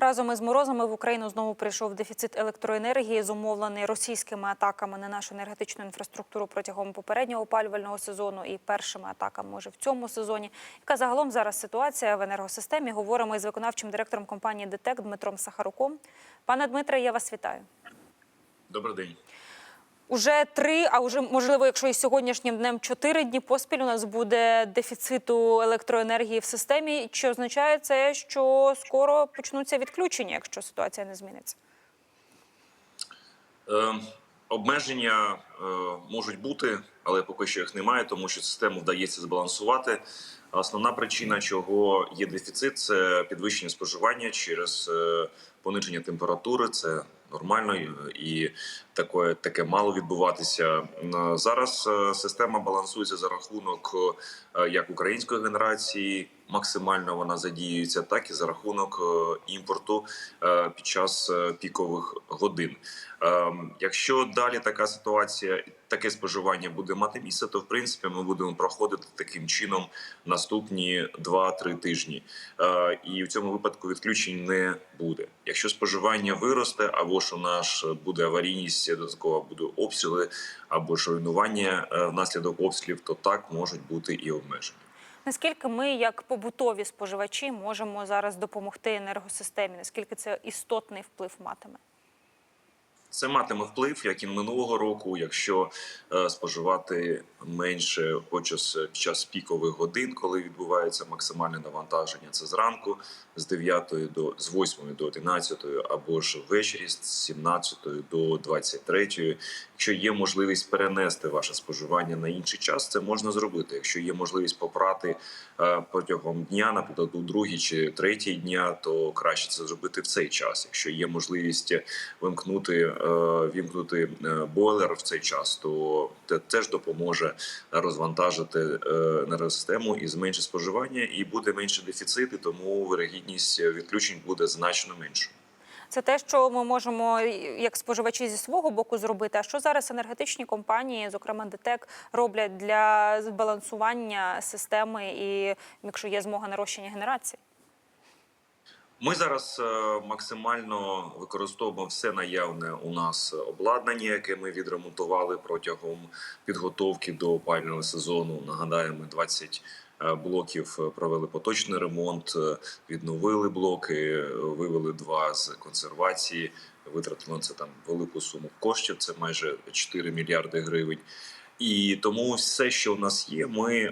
Разом із морозами в Україну знову прийшов дефіцит електроенергії, зумовлений російськими атаками на нашу енергетичну інфраструктуру протягом попереднього опалювального сезону і першими атаками може в цьому сезоні. Яка загалом зараз ситуація в енергосистемі? Говоримо із виконавчим директором компанії ДТЕК Дмитром Сахаруком. Пане Дмитре, я вас вітаю. Добрий день. Уже три, а вже можливо, якщо і сьогоднішнім днем чотири дні поспіль у нас буде дефіциту електроенергії в системі. Чи означає це, що скоро почнуться відключення, якщо ситуація не зміниться? Е, обмеження е, можуть бути, але поки що їх немає, тому що систему вдається збалансувати. Основна причина, чого є дефіцит, це підвищення споживання через е, пониження температури. Це нормально і- таке, таке мало відбуватися. Зараз е, система балансується за рахунок е, як української генерації, максимально вона задіюється, так і за рахунок імпорту під час пікових годин. Ем, Якщо далі така ситуація, таке споживання буде мати місце, то в принципі ми будемо проходити таким чином наступні 2-3 тижні. Е, І в цьому випадку відключень не буде. Якщо споживання виросте, або ж у нас буде аварійність, додатково будуть обстріли, або ж руйнування е, внаслідок обстрілів, то так можуть бути і обмеження. Наскільки ми, як побутові споживачі, можемо зараз допомогти енергосистемі? Наскільки це істотний вплив матиме? Це матиме вплив, як і минулого року, якщо е, споживати менше почас під час пікових годин, коли відбувається максимальне навантаження. Це зранку з 9 до з 8 до 11, або ж ввечері з 17 до 23. Якщо є можливість перенести ваше споживання на інший час, це можна зробити. Якщо є можливість попрати е, протягом дня, наприклад, у другій чи третій дня, то краще це зробити в цей час. Якщо є можливість вимкнути, е, вімкнути е, бойлер в цей час, то це теж допоможе розвантажити е, енергосистему і зменшить споживання, і буде менше дефіцит, і тому вирогідність відключень буде значно меншою. Це те, що ми можемо як споживачі зі свого боку зробити. А що зараз енергетичні компанії, зокрема ДТЕК, роблять для збалансування системи і якщо є змога нарощення генерації? Ми зараз е, максимально використовуємо все наявне у нас обладнання, яке ми відремонтували протягом підготовки до опалювального сезону. Нагадаємо, 20 е, блоків е, провели поточний ремонт, відновили блоки, вивели два з консервації. Витратили на це там велику суму коштів. Це майже 4 мільярди гривень. І тому все, що у нас є, ми е,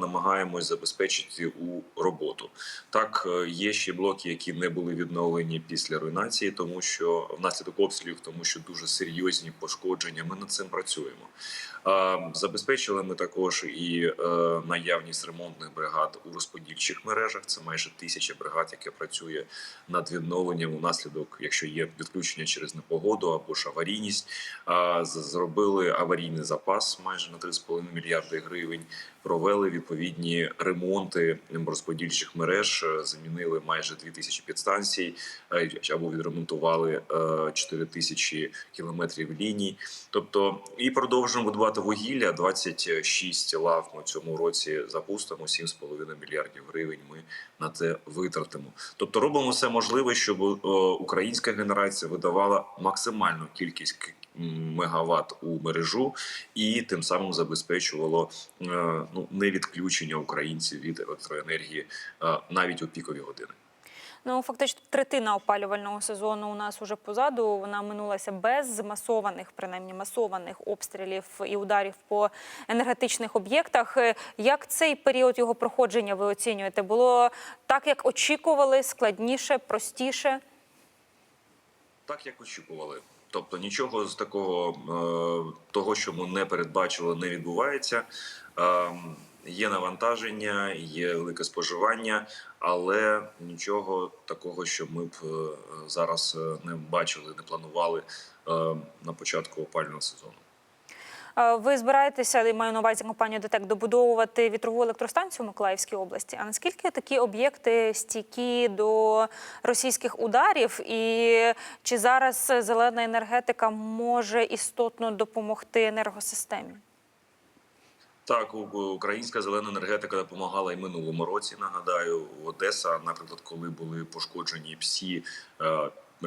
намагаємось забезпечити у роботу. Так, е, є ще блоки, які не були відновлені після руйнації, тому що внаслідок обстрілів, тому що дуже серйозні пошкодження. Ми над цим працюємо. Е, забезпечили ми також і е, наявність ремонтних бригад у розподільчих мережах. Це майже тисяча бригад, яке працює над відновленням унаслідок, якщо є відключення через непогоду або ж аварійність. З- Зробили аварійний запас майже на 3,5 мільярди гривень. Провели відповідні ремонти розподільчих мереж, е, замінили майже 2 тисячі підстанцій е, або відремонтували е, 4 тисячі кілометрів ліній. Тобто і продовжуємо будувати вугілля. 26 лав ми в цьому році запустимо. 7,5 мільярдів гривень ми на це витратимо. Тобто робимо все можливе, щоб е, українська генерація видавала максимальну кількість мегаватт у мережу і тим самим забезпечувало е, ну не відключення українців від електроенергії е, навіть у пікові години. Ну фактично третина опалювального сезону у нас уже позаду. Вона минулася без масованих, принаймні масованих обстрілів і ударів по енергетичних об'єктах. Е, Як цей період його проходження ви оцінюєте? Було так, як очікували, складніше, простіше? Так як очікували. Тобто нічого з такого е, того, що ми не передбачили, не відбувається. Е, є навантаження, є велике споживання, але нічого такого, що ми б е, зараз не бачили, не планували на початку опального сезону. Е, Ви збираєтеся, я маю на увазі компанію ДТЕК, добудовувати вітрову електростанцію в Миколаївській області. А наскільки такі об'єкти стійкі до російських ударів? І чи зараз зелена енергетика може істотно допомогти енергосистемі? Так, українська зелена енергетика допомагала і минулому році. Нагадаю, Одеса, наприклад, коли були пошкоджені всі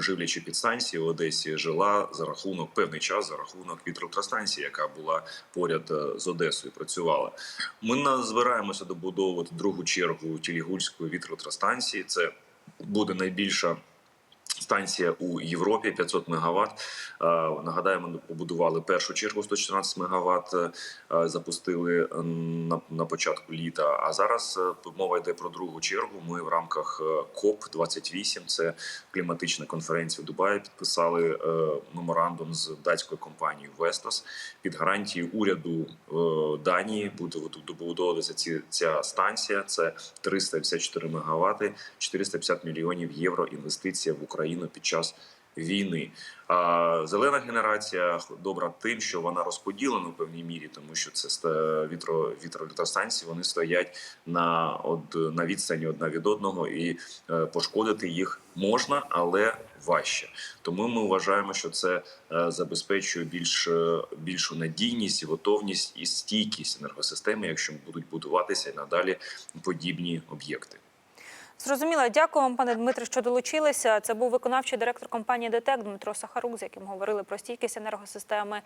е, під підстанції, в Одесі жила за рахунок певний час за рахунок вітроелектростанції, яка була поряд е, з Одесою. Працювала. Ми збираємося добудовувати другу чергу Тілігульської вітроелектростанції. Це буде найбільша. Станція у Європі 500 МВт. Нагадаємо, ми побудували першу чергу 114 МВт, запустили е, на, початку літа. А зараз е, мова йде про другу чергу. Ми в рамках КОП 28 це кліматична конференція в Дубаї. Підписали е, меморандум з датською компанією Вестос під гарантією уряду е, Данії. Буде добудовуватися ця станція. Це 354 МВт, 450 мільйонів євро інвестиція в Україну під час війни. А зелена генерація добра тим, що вона розподілена в певній мірі, тому що це вітро вітроелектростанції. Вони стоять на од на відстані одна від одного, і е, пошкодити їх можна, але важче. Тому ми вважаємо, що це е, забезпечує більш е, більшу надійність, готовність і стійкість енергосистеми, якщо будуть будуватися і надалі подібні об'єкти. Зрозуміло. Дякую вам, пане Дмитре, що долучилися. Це був виконавчий директор компанії ДТЕК Дмитро Сахарук, з яким говорили про стійкість енергосистеми.